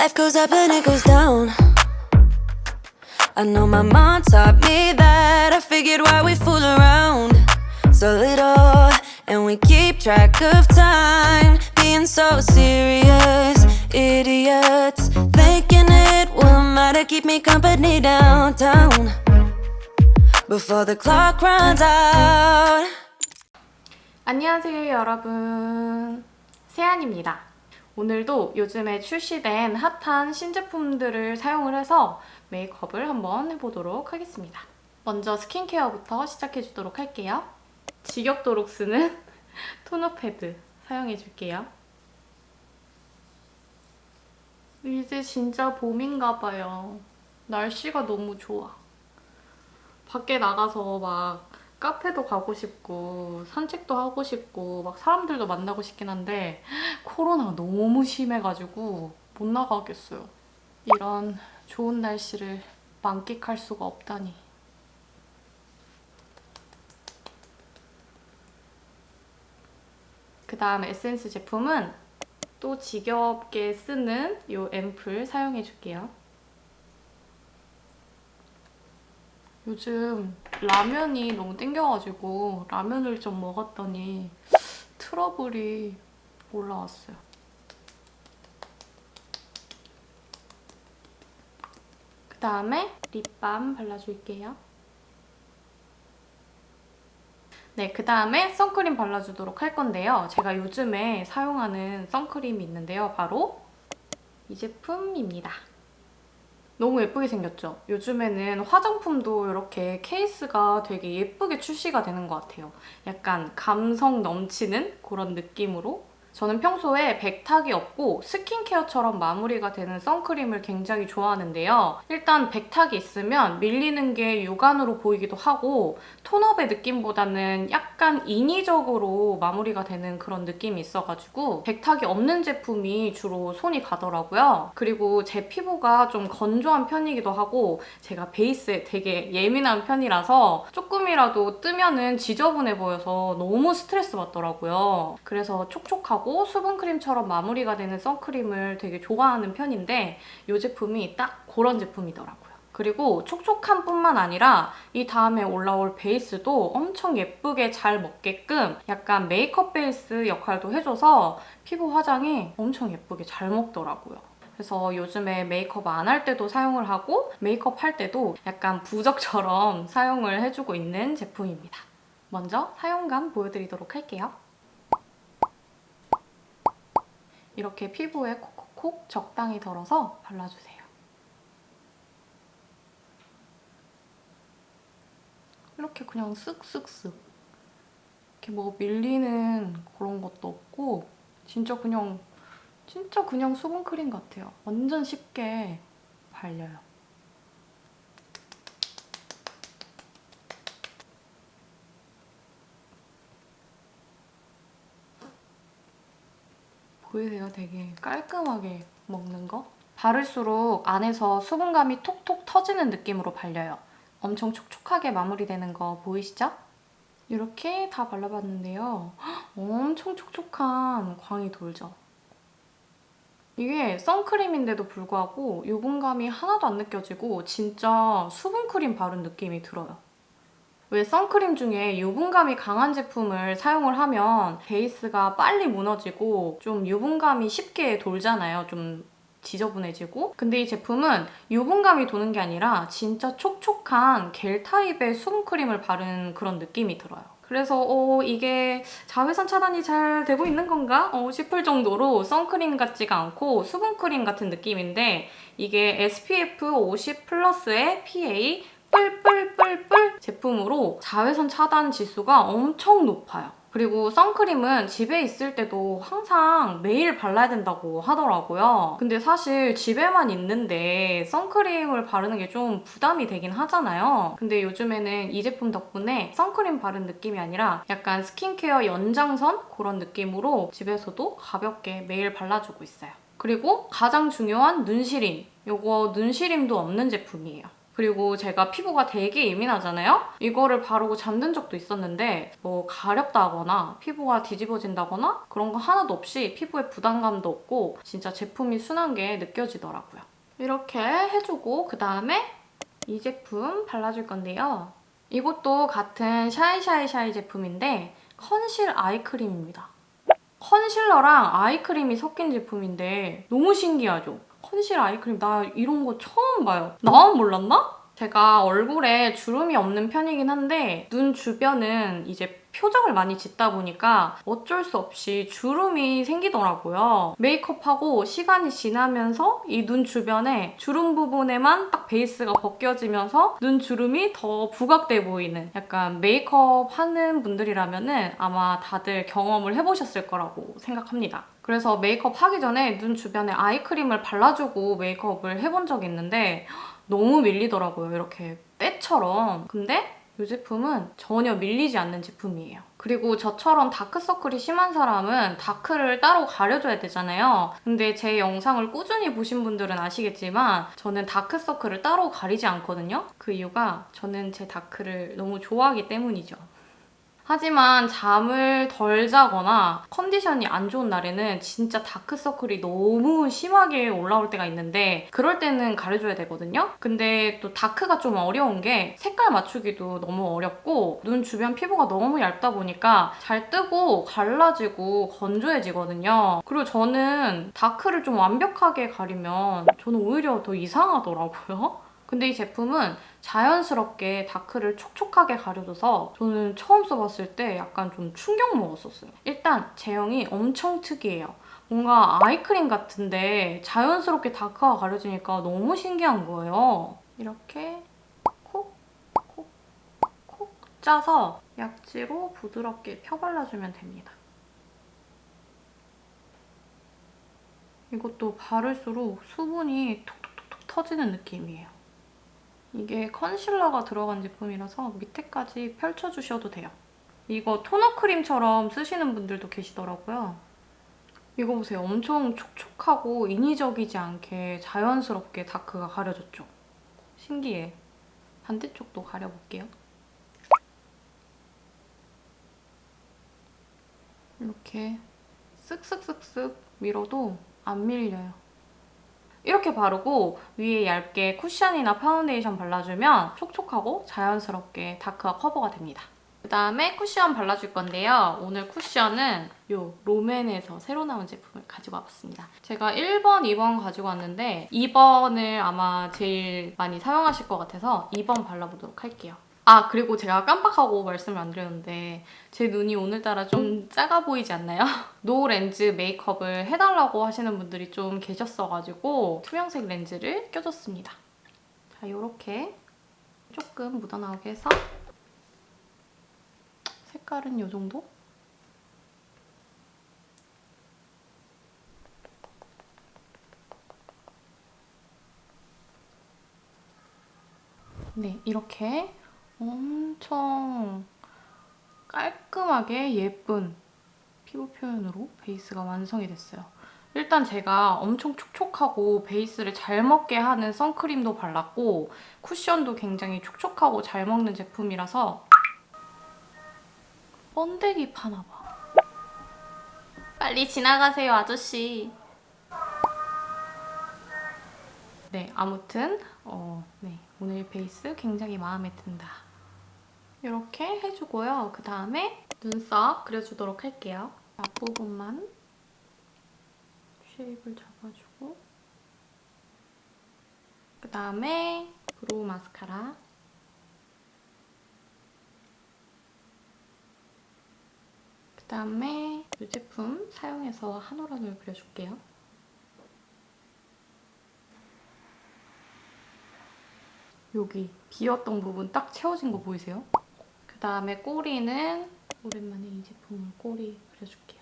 Life goes up and it goes down. I know my mom taught me that. I figured why we fool around so little, and we keep track of time. Being so serious, idiots. Thinking it will matter, keep me company downtown. Before the clock runs out. 안녕하세요 여러분 세안입니다 오늘도 요즘에 출시된 핫한 신제품들을 사용을 해서 메이크업을 한번 해보도록 하겠습니다. 먼저 스킨케어부터 시작해 주도록 할게요. 지겹도록 쓰는 토너 패드 사용해 줄게요. 이제 진짜 봄인가 봐요. 날씨가 너무 좋아. 밖에 나가서 막 카페도 가고 싶고 산책도 하고 싶고 막 사람들도 만나고 싶긴 한데 코로나가 너무 심해가지고 못 나가겠어요. 이런 좋은 날씨를 만끽할 수가 없다니. 그 다음 에센스 제품은 또 지겹게 쓰는 이 앰플 사용해 줄게요. 요즘 라면이 너무 땡겨가지고 라면을 좀 먹었더니 트러블이 올라왔어요. 그 다음에 립밤 발라줄게요. 네, 그 다음에 선크림 발라주도록 할 건데요. 제가 요즘에 사용하는 선크림이 있는데요. 바로 이 제품입니다. 너무 예쁘게 생겼죠? 요즘에는 화장품도 이렇게 케이스가 되게 예쁘게 출시가 되는 것 같아요. 약간 감성 넘치는 그런 느낌으로 저는 평소에 백탁이 없고 스킨케어처럼 마무리가 되는 선크림을 굉장히 좋아하는데요. 일단 백탁이 있으면 밀리는 게 육안으로 보이기도 하고 톤업의 느낌보다는 약간 인위적으로 마무리가 되는 그런 느낌이 있어가지고 백탁이 없는 제품이 주로 손이 가더라고요. 그리고 제 피부가 좀 건조한 편이기도 하고 제가 베이스에 되게 예민한 편이라서 조금이라도 뜨면은 지저분해 보여서 너무 스트레스 받더라고요. 그래서 촉촉하고 수분크림처럼 마무리가 되는 선크림을 되게 좋아하는 편인데 이 제품이 딱 그런 제품이더라고요. 그리고 촉촉한 뿐만 아니라 이 다음에 올라올 베이스도 엄청 예쁘게 잘 먹게끔 약간 메이크업 베이스 역할도 해줘서 피부 화장이 엄청 예쁘게 잘 먹더라고요. 그래서 요즘에 메이크업 안 할 때도 사용을 하고 메이크업 할 때도 약간 부적처럼 사용을 해주고 있는 제품입니다. 먼저 사용감 보여드리도록 할게요. 이렇게 피부에 콕콕콕 적당히 덜어서 발라주세요. 이렇게 그냥 쓱쓱쓱 이렇게 뭐 밀리는 그런 것도 없고 진짜 그냥 진짜 그냥 수분크림 같아요. 완전 쉽게 발려요. 보이세요? 되게 깔끔하게 먹는 거? 바를수록 안에서 수분감이 톡톡 터지는 느낌으로 발려요. 엄청 촉촉하게 마무리되는 거 보이시죠? 이렇게 다 발라봤는데요. 엄청 촉촉한 광이 돌죠? 이게 선크림인데도 불구하고 유분감이 하나도 안 느껴지고 진짜 수분크림 바른 느낌이 들어요. 왜 선크림 중에 유분감이 강한 제품을 사용을 하면 베이스가 빨리 무너지고 좀 유분감이 쉽게 돌잖아요. 좀 지저분해지고. 근데 이 제품은 유분감이 도는 게 아니라 진짜 촉촉한 겔 타입의 수분크림을 바른 그런 느낌이 들어요. 그래서 어, 이게 자외선 차단이 잘 되고 있는 건가 어, 싶을 정도로 선크림 같지가 않고 수분크림 같은 느낌인데 이게 SPF 50 플러스의 PA 뿔뿔뿔뿔 제품으로 자외선 차단 지수가 엄청 높아요. 그리고 선크림은 집에 있을 때도 항상 매일 발라야 된다고 하더라고요. 근데 사실 집에만 있는데 선크림을 바르는 게 좀 부담이 되긴 하잖아요. 근데 요즘에는 이 제품 덕분에 선크림 바른 느낌이 아니라 약간 스킨케어 연장선 그런 느낌으로 집에서도 가볍게 매일 발라주고 있어요. 그리고 가장 중요한 눈시림. 요거 눈시림도 없는 제품이에요. 그리고 제가 피부가 되게 예민하잖아요? 이거를 바르고 잠든 적도 있었는데 뭐 가렵다거나 피부가 뒤집어진다거나 그런 거 하나도 없이 피부에 부담감도 없고 진짜 제품이 순한 게 느껴지더라고요. 이렇게 해주고 그 다음에 이 제품 발라줄 건데요. 이것도 같은 샤이샤이샤이 제품인데 컨실 아이크림입니다. 컨실러랑 아이크림이 섞인 제품인데 너무 신기하죠? 컨실 아이크림 나 이런 거 처음 봐요. 나만 몰랐나? 제가 얼굴에 주름이 없는 편이긴 한데 눈 주변은 이제 표정을 많이 짓다 보니까 어쩔 수 없이 주름이 생기더라고요. 메이크업하고 시간이 지나면서 이 눈 주변에 주름 부분에만 딱 베이스가 벗겨지면서 눈 주름이 더 부각돼 보이는 약간 메이크업 하는 분들이라면은 아마 다들 경험을 해보셨을 거라고 생각합니다. 그래서 메이크업 하기 전에 눈 주변에 아이크림을 발라주고 메이크업을 해본 적이 있는데 너무 밀리더라고요. 이렇게 때처럼. 근데 이 제품은 전혀 밀리지 않는 제품이에요. 그리고 저처럼 다크서클이 심한 사람은 다크를 따로 가려줘야 되잖아요. 근데 제 영상을 꾸준히 보신 분들은 아시겠지만 저는 다크서클을 따로 가리지 않거든요. 그 이유가 저는 제 다크를 너무 좋아하기 때문이죠. 하지만 잠을 덜 자거나 컨디션이 안 좋은 날에는 진짜 다크서클이 너무 심하게 올라올 때가 있는데 그럴 때는 가려줘야 되거든요. 근데 또 다크가 좀 어려운 게 색깔 맞추기도 너무 어렵고 눈 주변 피부가 너무 얇다 보니까 잘 뜨고 갈라지고 건조해지거든요. 그리고 저는 다크를 좀 완벽하게 가리면 저는 오히려 더 이상하더라고요. 근데 이 제품은 자연스럽게 다크를 촉촉하게 가려줘서 저는 처음 써봤을 때 약간 좀 충격 먹었었어요. 일단 제형이 엄청 특이해요. 뭔가 아이크림 같은데 자연스럽게 다크가 가려지니까 너무 신기한 거예요. 이렇게 콕, 콕, 콕 짜서 약지로 부드럽게 펴발라주면 됩니다. 이것도 바를수록 수분이 톡톡톡톡 터지는 느낌이에요. 이게 컨실러가 들어간 제품이라서 밑에까지 펼쳐주셔도 돼요. 이거 토너 크림처럼 쓰시는 분들도 계시더라고요. 이거 보세요. 엄청 촉촉하고 인위적이지 않게 자연스럽게 다크가 가려졌죠. 신기해. 반대쪽도 가려볼게요. 이렇게 쓱쓱쓱쓱 밀어도 안 밀려요. 이렇게 바르고 위에 얇게 쿠션이나 파운데이션 발라주면 촉촉하고 자연스럽게 다크가 커버가 됩니다. 그 다음에 쿠션 발라줄 건데요. 오늘 쿠션은 이 롬앤에서 새로 나온 제품을 가지고 와봤습니다. 제가 1번, 2번 가지고 왔는데 2번을 아마 제일 많이 사용하실 것 같아서 2번 발라보도록 할게요. 아 그리고 제가 깜빡하고 말씀을 안 드렸는데 제 눈이 오늘따라 좀 작아 보이지 않나요? 노 렌즈 메이크업을 해달라고 하시는 분들이 좀 계셨어가지고 투명색 렌즈를 껴줬습니다. 자 이렇게 조금 묻어나오게 해서 색깔은 이 정도? 네 이렇게 엄청 깔끔하게 예쁜 피부 표현으로 베이스가 완성이 됐어요. 일단 제가 엄청 촉촉하고 베이스를 잘 먹게 하는 선크림도 발랐고 쿠션도 굉장히 촉촉하고 잘 먹는 제품이라서 번데기 파나 봐. 빨리 지나가세요, 아저씨. 네, 아무튼 어, 네, 오늘 베이스 굉장히 마음에 든다. 이렇게 해주고요. 그 다음에 눈썹 그려주도록 할게요. 앞부분만 쉐입을 잡아주고 그 다음에 브로우 마스카라 그 다음에 이 제품 사용해서 한올한올 그려줄게요. 여기 비었던 부분 딱 채워진 거 보이세요? 그 다음에 꼬리는 오랜만에 이 제품을 꼬리 그려줄게요.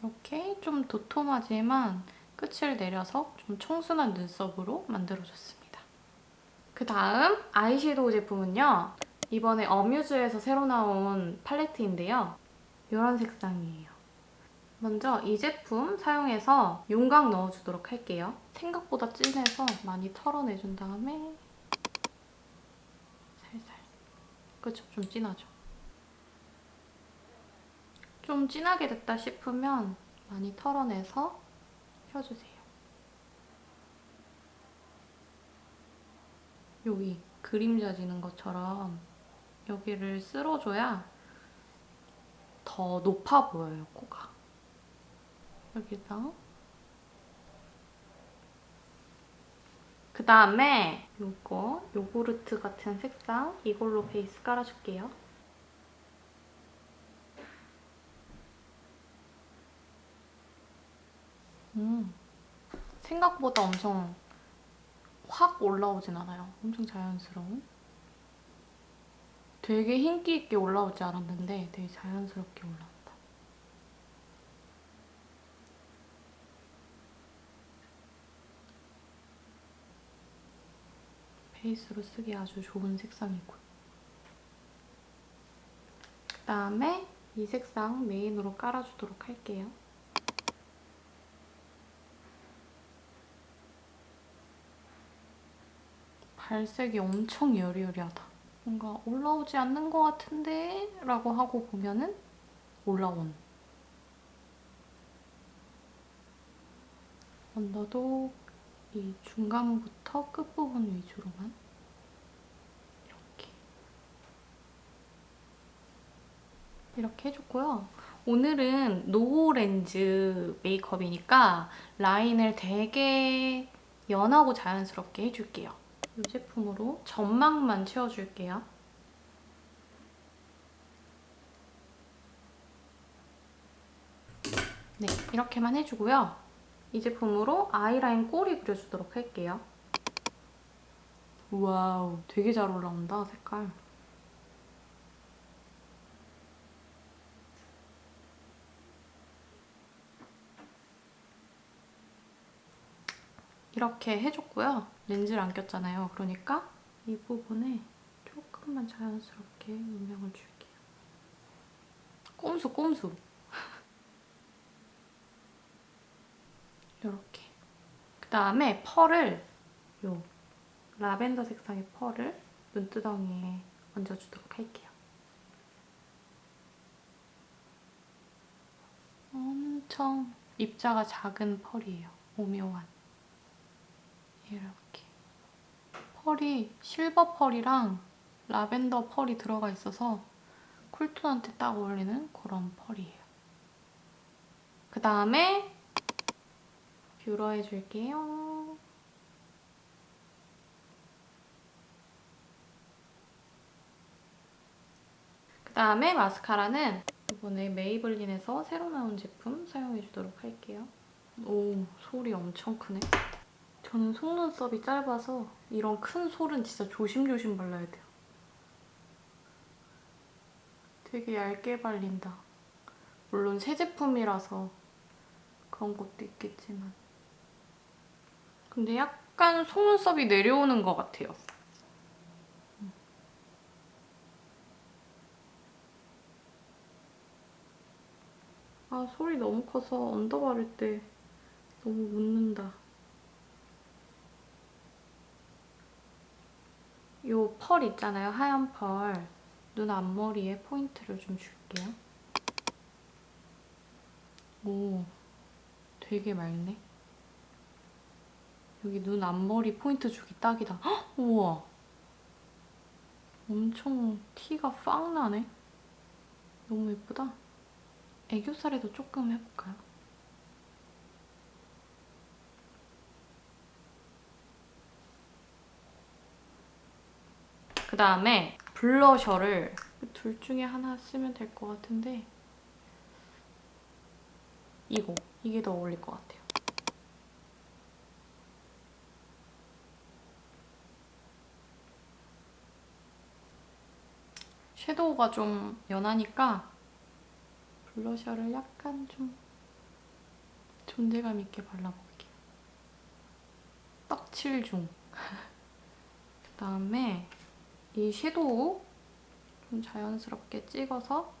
이렇게 좀 도톰하지만 끝을 내려서 좀 청순한 눈썹으로 만들어줬습니다. 그 다음 아이섀도우 제품은요. 이번에 어뮤즈에서 새로 나온 팔레트인데요. 이런 색상이에요. 먼저 이 제품 사용해서 윤곽 넣어주도록 할게요. 생각보다 진해서 많이 털어내준 다음에 살살. 그쵸? 좀 진하죠? 좀 진하게 됐다 싶으면 많이 털어내서 펴주세요. 여기 그림자 지는 것처럼 여기를 쓸어줘야 더 높아 보여요, 코가. 여기다. 그 다음에 요거 요구르트 같은 색상 이걸로 베이스 깔아줄게요. 음, 생각보다 엄청 확 올라오진 않아요. 엄청 자연스러운. 되게 흰기 있게 올라오지 않았는데 되게 자연스럽게 올라온다. 베이스로 쓰기 아주 좋은 색상이고요. 그 다음에 이 색상 메인으로 깔아주도록 할게요. 발색이 엄청 여리여리하다. 뭔가 올라오지 않는 것 같은데? 라고 하고 보면은 올라온. 언더도 이 중간부터 끝부분 위주로만 이렇게 이렇게 해줬고요. 오늘은 노후 렌즈 메이크업이니까 라인을 되게 연하고 자연스럽게 해줄게요. 이 제품으로 점막만 채워줄게요. 네, 이렇게만 해주고요. 이 제품으로 아이라인 꼬리 그려주도록 할게요. 와우, 되게 잘 올라온다, 색깔. 이렇게 해줬고요. 렌즈를 안 꼈잖아요. 그러니까 이 부분에 조금만 자연스럽게 음영을 줄게요. 꼼수, 꼼수. 이렇게. 그 다음에 펄을 요 라벤더 색상의 펄을 눈두덩이에 얹어주도록 할게요. 엄청 입자가 작은 펄이에요. 오묘한. 이렇게. 펄이 실버 펄이랑 라벤더 펄이 들어가 있어서 쿨톤한테 딱 어울리는 그런 펄이에요. 그 다음에 뷰러 해 줄게요. 그 다음에 마스카라는 이번에 메이블린에서 새로 나온 제품 사용해 주도록 할게요. 오, 솔이 엄청 크네. 저는 속눈썹이 짧아서 이런 큰 솔은 진짜 조심조심 발라야 돼요. 되게 얇게 발린다. 물론 새 제품이라서 그런 것도 있겠지만. 근데 약간 속눈썹이 내려오는 것 같아요. 아, 솔이 너무 커서 언더 바를 때 너무 묻는다. 요 펄 있잖아요, 하얀 펄. 눈 앞머리에 포인트를 좀 줄게요. 오, 되게 맑네. 여기 눈 앞머리 포인트 주기 딱이다. 헉, 우와. 엄청 티가 팍 나네. 너무 예쁘다. 애교살에도 조금 해볼까요? 그 다음에 블러셔를 둘 중에 하나 쓰면 될 것 같은데 이거, 이게 더 어울릴 것 같아요. 섀도우가 좀 연하니까 블러셔를 약간 좀 존재감 있게 발라볼게요. 떡칠 중. 그 다음에 이 섀도우 좀 자연스럽게 찍어서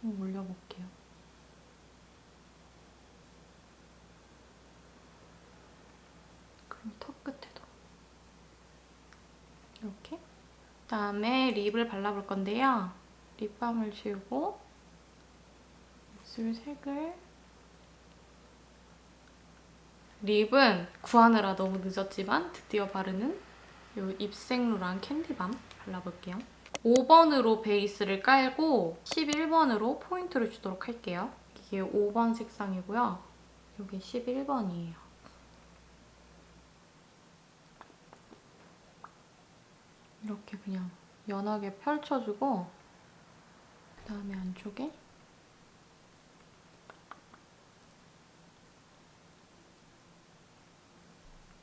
좀 올려볼게요. 그리고 턱 끝에도 이렇게. 그다음에 립을 발라볼 건데요. 립밤을 지우고 입술 색을 립은 구하느라 너무 늦었지만 드디어 바르는 이 입생로랑 캔디밤 발라볼게요. 5번으로 베이스를 깔고 11번으로 포인트를 주도록 할게요. 이게 5번 색상이고요. 이게 11번이에요. 이렇게 그냥 연하게 펼쳐주고 그 다음에 안쪽에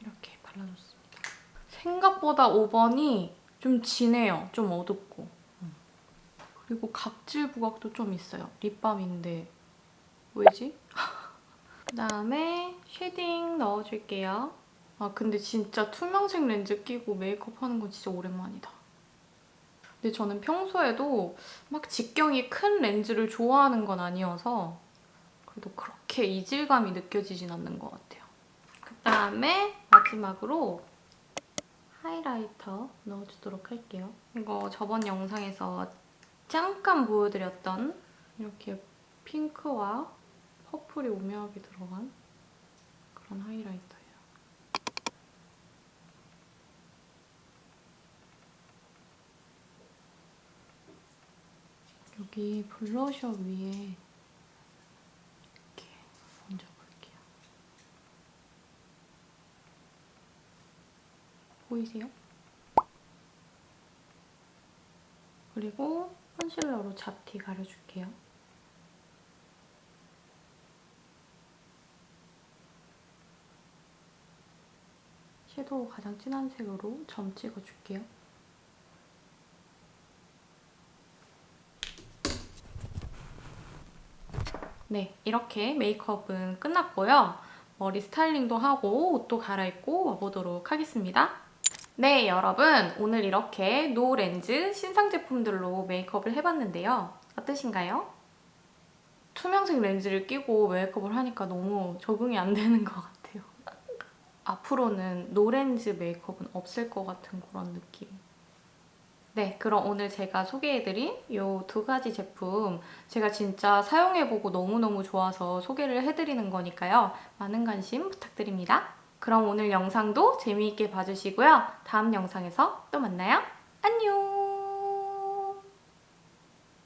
이렇게 발라줬습니다. 생각보다 5번이 좀 진해요. 좀 어둡고. 음. 그리고 각질 부각도 좀 있어요. 립밤인데 왜지? 그 다음에 쉐딩 넣어줄게요. 아 근데 진짜 투명색 렌즈 끼고 메이크업 하는 건 진짜 오랜만이다. 근데 저는 평소에도 막 직경이 큰 렌즈를 좋아하는 건 아니어서 그래도 그렇게 이질감이 느껴지진 않는 것 같아요. 그 다음에 마지막으로 하이라이터 넣어주도록 할게요. 이거 저번 영상에서 잠깐 보여드렸던 이렇게 핑크와 퍼플이 오묘하게 들어간 그런 하이라이터예요. 여기 블러셔 위에 이렇게 얹어볼게요. 보이세요? 그리고 컨실러로 잡티 가려줄게요. 섀도우 가장 진한 색으로 점 찍어줄게요. 네, 이렇게 메이크업은 끝났고요. 머리 스타일링도 하고 옷도 갈아입고 와보도록 하겠습니다. 네, 여러분. 오늘 이렇게 노 렌즈 신상 제품들로 메이크업을 해봤는데요. 어떠신가요? 투명색 렌즈를 끼고 메이크업을 하니까 너무 적응이 안 되는 것 같아요. 앞으로는 노렌즈 메이크업은 없을 것 같은 그런 느낌. 네, 그럼 오늘 제가 소개해드린 이 두 가지 제품 제가 진짜 사용해보고 너무너무 좋아서 소개를 해드리는 거니까요. 많은 관심 부탁드립니다. 그럼 오늘 영상도 재미있게 봐주시고요. 다음 영상에서 또 만나요. 안녕!